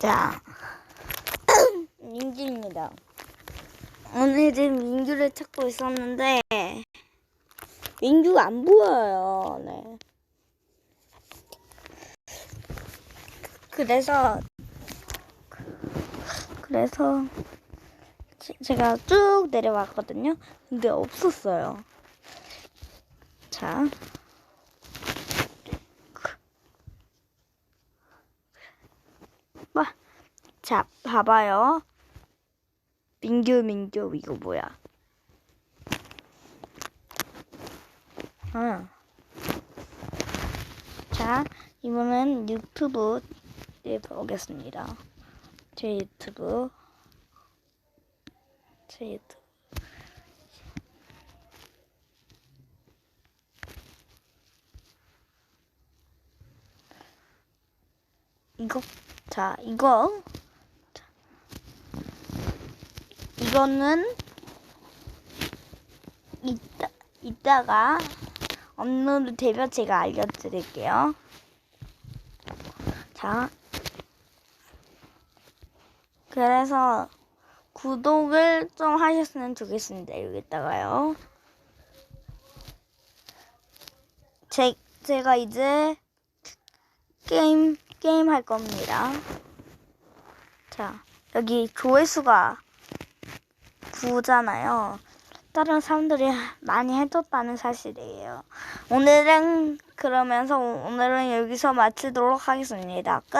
자, 민규입니다. 오늘은 민규를 찾고 있었는데 민규가 안 보여요. 네. 그래서 그래서 제- 제가 쭉 내려왔거든요. 근데 없었어요. 자. 자, 봐봐요. 민규, 민규, 이거 뭐야? 아. 자, 이번엔 유튜브에 보겠습니다. 제 유튜브. 제 유튜브. 이거, 자, 이거. 자, 이거는 이따, 이따가 업로드 되면 제가 알려드릴게요. 자. 그래서 구독을 좀 하셨으면 좋겠습니다. 여기다가요. 제, 제가 이제 게임, 게임 할 겁니다. 자, 여기 조회수가 9잖아요. 다른 사람들이 많이 해줬다는 사실이에요. 오늘은 그러면서 오늘은 여기서 마치도록 하겠습니다. 끝.